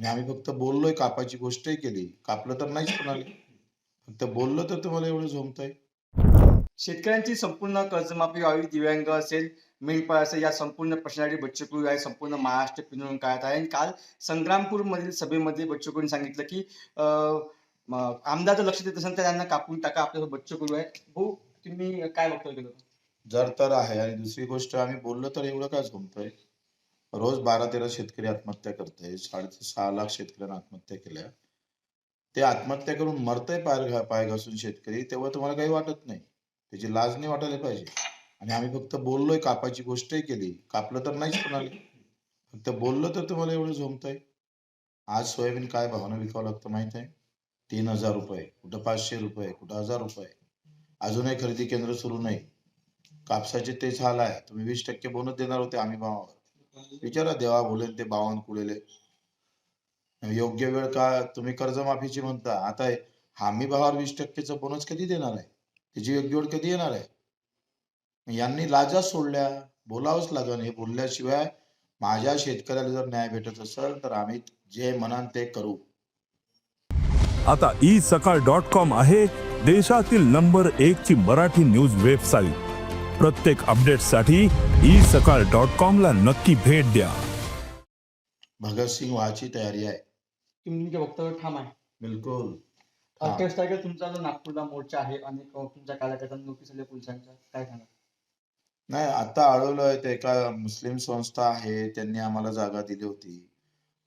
आणि आम्ही फक्त बोललोय कापायची गोष्टही केली. कापलं तर नाहीच म्हणाले फक्त बोललो तर तुम्हाला एवढं झोमतंय. शेतकऱ्यांची संपूर्ण कर्जमाफी व्हावी दिव्यांग असेल मेंढपाळ असेल या संपूर्ण प्रश्नासाठी बच्चू कडू आहे संपूर्ण महाराष्ट्र पिंजून काढत आहे. आणि काल संग्रामपूर मधील सभेमध्ये बच्चू कडूंनी सांगितलं की आमदार जर लक्ष देत असेल तर त्यांना कापून टाका आपल्यासोबत बच्चू कडू आहे. भाऊ तुम्ही काय वक्तव्य केलं? जर तर आहे. आणि दुसरी गोष्ट आम्ही बोललो तर एवढं काय झोमतोय? रोज बारा तेरा शेतकरी आत्महत्या करते साडे सहा लाख शेतकऱ्यांना आत्महत्या केल्या. ते आत्महत्या करून मरतय पाय पाय घासून शेतकरी तेव्हा तुम्हाला काही वाटत नाही. त्याची लाज नाही वाटायला पाहिजे. आणि आम्ही फक्त बोललोय कापायची गोष्टही केली. कापलं तर नाहीच म्हणाले फक्त बोललो तर तुम्हाला एवढं झोमतंय आज सोयाबीन काय भावानं विकावं लागतं माहीत आहे? तीन हजार रुपये. कुठं पाचशे रुपये? कुठं हजार रुपये? अजूनही खरेदी केंद्र सुरू नाही. कापसाचे तेच हाल आहे. तुम्ही वीस टक्के बोनस देणार होते आम्ही भावावर. विचारा देवा बोलेन ते बावन कुडेले योग्य वेळ का तुम्ही कर्जमाफीची म्हणता? आता हमी भावावर वीस टक्केचा बोनस कधी देणार आहे? त्याची योग्य वेळ कधी येणार आहे? यांनी लाजा सोडल्या बोलावंच लागन हे बोलल्याशिवाय माझ्या शेतकऱ्याला जर न्याय भेटत असेल तर आम्ही जे म्हणाल ते करू. आता ई सकाळ डॉट कॉम आहे देशातील नंबर एक ची मराठी न्यूज वेबसाईट. प्रत्येक अपडेटसाठी ई सकाळ डॉट कॉम ला नक्की भेट द्या. भगतसिंग व्हायची तयारी आहे. तुमचे वक्तव्य ठाम आहे. बिलकुल. अठ्ठावीस तारखेला तुमचा जो नागपूरला मोर्चा आहे आणि तुमच्या कार्यकर्त्यांना नोटीस आली पोलिसांच्या काय सांगा नाही आता अडवलंय ते एका मुस्लिम संस्था आहे त्यांनी आम्हाला जागा दिली होती.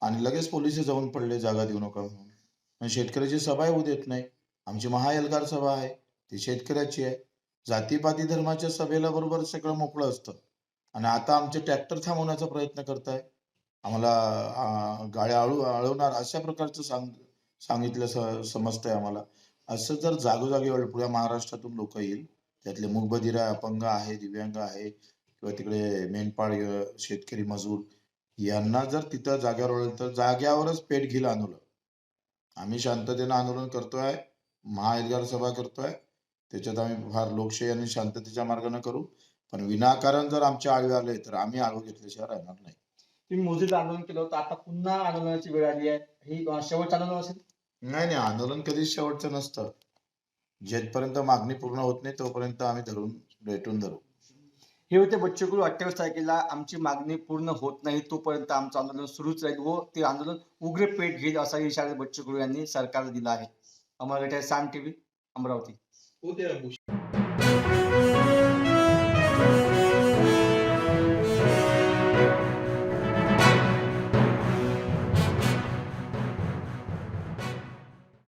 आणि लगेच पोलीस जाऊन पडले जागा देऊ नका म्हणून. आणि शेतकऱ्याची सभा होऊ देत नाही. आमची महाएल्गार सभा आहे ती शेतकऱ्याची आहे. जातीपाती धर्माच्या सभेला बरोबर सगळं मोकळं असतं. आणि आता आमचे ट्रॅक्टर थांबवण्याचा प्रयत्न करताय. आम्हाला गाड्या आळवणार अशा प्रकारचं सांग सांगितलं समजतंय आम्हाला. असं जर जागोजागी पुऱ्या महाराष्ट्रातून लोक येईल त्यातले मुगबधीर आहे अपंग आहे दिव्यांग आहे किंवा तिकडे मेंढपाळ शेतकरी मजूर यांना जर तिथं जाग्यावर वळलं तर जाग्यावरच पेट घेईल आंदोलन. आम्ही शांततेनं आंदोलन करतोय महाएल्गार सभा करतोय त्याच्यात आम्ही फार लोकशाही आणि शांततेच्या मार्गाने करू. पण विनाकारण जर आमच्या आळवे आले तर आम्ही आळू घेतल्याशिवाय राहणार नाही. तुम्ही आंदोलन केलं होतं. आता पुन्हा आंदोलनाची वेळ आली आहे. ही शेवटचं आंदोलन असेल? नाही नाही. आंदोलन कधीच शेवटचं नसतं. जेथपर्यंत मागणी पूर्ण होत नाही तोपर्यंत आम्ही धरून भेटून धरू. हे होते बच्चू कडू अठ्ठावीस तारखेला. आमची मागणी पूर्ण होत नाही तोपर्यंत आमचं आंदोलन सुरूच राहील. व ते आंदोलन उग्र पेट घेईल असा इशारा बच्चू कडू यांनी सरकारला दिला आहे. अमर गटाय साम टीव्ही अमरावती. poderá